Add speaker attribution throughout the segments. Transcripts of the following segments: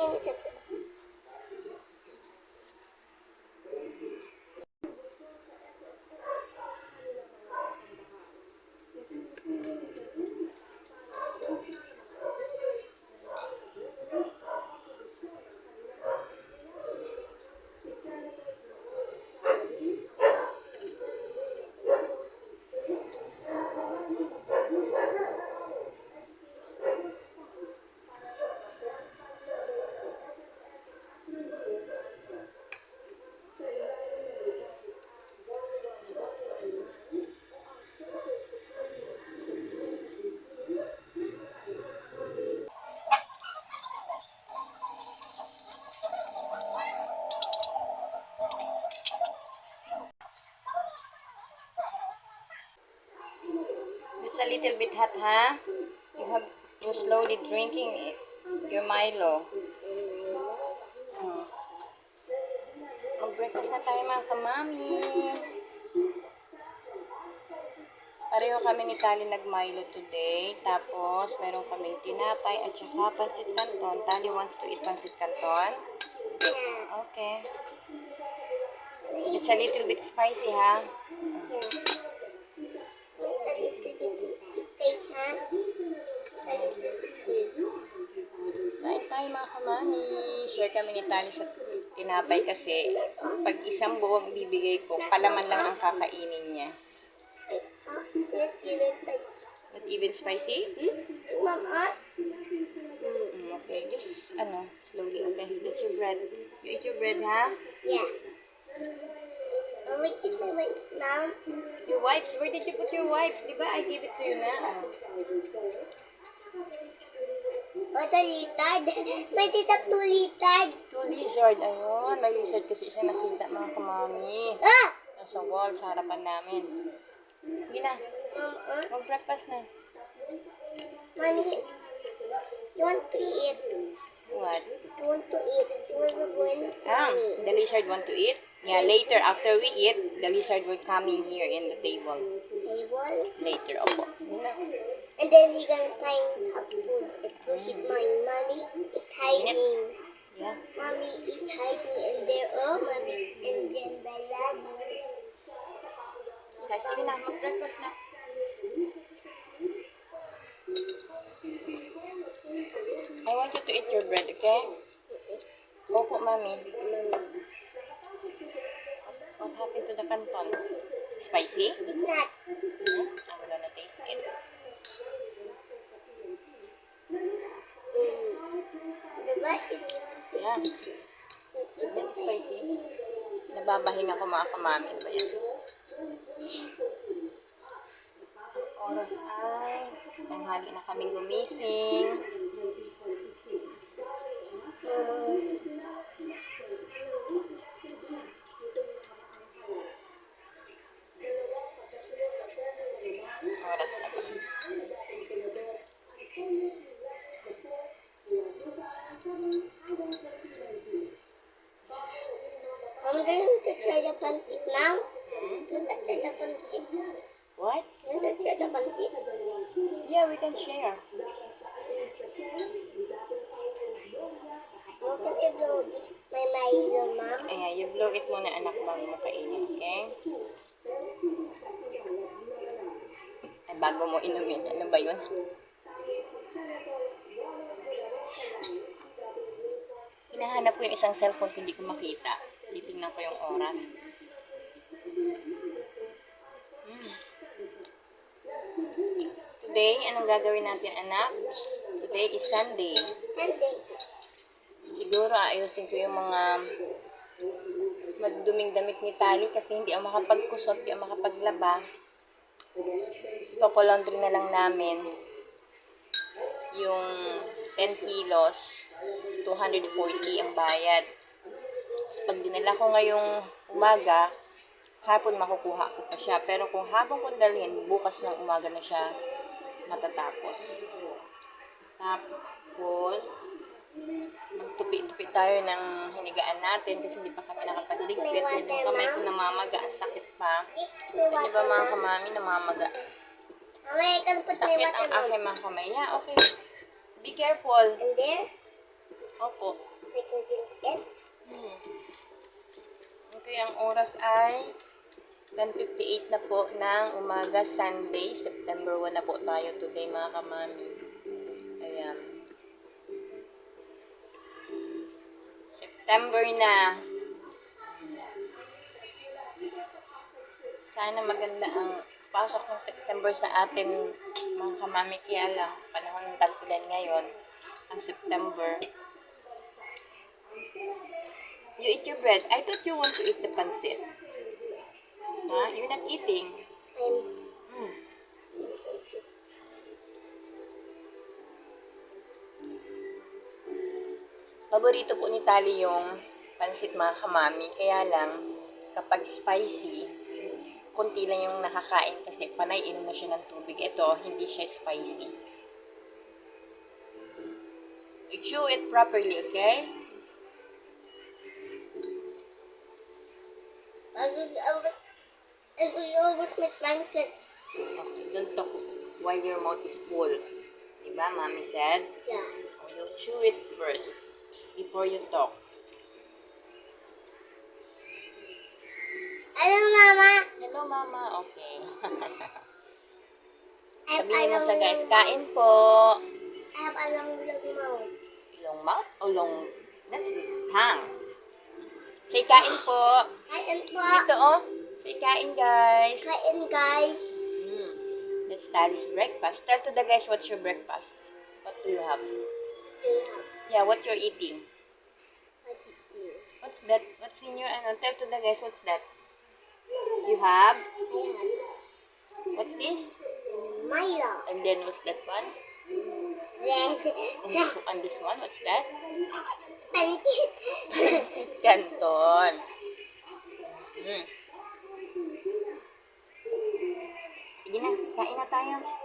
Speaker 1: Okay,
Speaker 2: It's a little bit hot, huh? You have to slowly drinking your Milo. Hmm. Mag-breakfast na tayo mga kamami. Pareho kami ni Tali nag-Milo today. Tapos, meron kaming tinapay at saka pansit canton. Tali wants to eat pansit canton. Okay. It's a little bit spicy, ha?
Speaker 1: yeah.
Speaker 2: Mga kamami. Share kami ni Tali sa tinapay kasi pag isang buong bibigay ko, palaman lang ang kakainin niya.
Speaker 1: Not even
Speaker 2: spicy?
Speaker 1: hmm? Mama?
Speaker 2: Okay, just ano, slowly, okay. That's your bread. You eat your bread, ha?
Speaker 1: Yeah. Oh, wait, it's my wipes now.
Speaker 2: Your wipes, where did you put your wipes? Di ba I gave it to you na? Oh.
Speaker 1: Oh, the lizard. May tita two lizard.
Speaker 2: Two lizard, ayun. May lizard kasi siya nakita mga kamami.
Speaker 1: Ah!
Speaker 2: Nasa wall, sa harapan namin. Sige na,
Speaker 1: Mama,
Speaker 2: mag-breakfast na.
Speaker 1: mommy, you want to eat?
Speaker 2: What?
Speaker 1: You want to eat? You want to go in?
Speaker 2: Ah, the lizard want to eat? Yeah, later, after we eat, the lizard will come in here in the table.
Speaker 1: Table.
Speaker 2: Later, opo. Yun na.
Speaker 1: And then he gonna find top food. It goes with mine. Mommy, it's hiding.
Speaker 2: Yeah.
Speaker 1: Mommy is hiding in there. Oh, mommy. And then the daddy.
Speaker 2: Okay, sige na, mag-breakfast na. I want you to eat your bread, okay? Opo, mami. What happened to the canton? Spicy?
Speaker 1: It's not.
Speaker 2: Hmm? I'm gonna taste it. Yeah. Yan, spicy. Nababahin ako mga kamami. Ano ba yan? Oras ay tanghali na kaming gumising.
Speaker 1: um,
Speaker 2: Oras na ba?
Speaker 1: I'm going to try the pancit now. Want to try the pancit?
Speaker 2: What?
Speaker 1: Want to try the pancit?
Speaker 2: Yeah, we can share.
Speaker 1: How can I blow my Milo, mom?
Speaker 2: Ayan, you blow it muna anak bago mo kainin, okay? Ay, bago mo inumin. Ano ba yun? Ina. hinahanap ko yung isang cellphone ko, hindi ko makita. Titingnan ko yung oras. Hmm. Today, anong gagawin natin, anak? Today is Sunday.
Speaker 1: Sunday.
Speaker 2: Siguro ayusin ko yung mga maduming damit ni Tali kasi hindi ako makapagkusot, hindi ako makapaglaba. Papalaundry na lang namin yung 10 kilos, 240 ang bayad. Pag dinala ko ngayong umaga, hapon makukuha ko pa siya. Pero kung hapon kong dalhin, bukas ng umaga na siya matatapos. Tapos, magtupi-tupi tayo ng hinigaan natin kasi hindi pa kami nakapagligpit. Yan yung kamay ko namamaga, ang sakit pa.
Speaker 1: May
Speaker 2: Ano ba mga kamami namamaga? Sakit ang aking mga kamay. Yeah, okay. Be careful.
Speaker 1: In there,
Speaker 2: Opo. Hmm. Okay, ang oras ay 10.58 na po ng umaga, Sunday, September 1 na po tayo today mga kamami. September na. Sana maganda ang pasok ng September sa atin mga kamami. Kaya lang, panahon ng tagpulan ngayon, ang September. You eat your bread. I thought you want to eat the pancit. Ha? You're not eating.
Speaker 1: I'm
Speaker 2: Paborito po ni Tali yung pansit mga kamami. Kaya lang, kapag spicy, konti lang yung nakakain kasi panay inom na siya ng tubig. Ito, hindi siya spicy. You chew it properly, okay?
Speaker 1: I will always, make blanket.
Speaker 2: Okay, don't talk while your mouth is full. Diba, mommy said?
Speaker 1: Yeah.
Speaker 2: You chew it first before you talk.
Speaker 1: Hello, Mama.
Speaker 2: Hello, mama. Okay. Sabihin mo sa guys, kain po.
Speaker 1: I have a long, long mouth.
Speaker 2: Long mouth o long... That's tongue. Say kain po.
Speaker 1: Kain po.
Speaker 2: Dito, oh. Say kain, guys.
Speaker 1: Kain, guys.
Speaker 2: Mm. That's Tali's breakfast. Tell to the guys what's your breakfast. What do you have?
Speaker 1: Do you have
Speaker 2: Yeah, what you're eating.
Speaker 1: what to do?
Speaker 2: What's that? What's in your... Ano, tell to the guys what's that. You have... What's this?
Speaker 1: Milo.
Speaker 2: And then what's that one?
Speaker 1: Red.
Speaker 2: And this, one, what's that?
Speaker 1: Pancit.
Speaker 2: Sweet canton. Mm. Sige na, kain na tayo.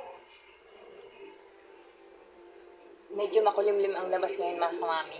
Speaker 2: Medyo makulimlim ang labas ngayon mga kamami.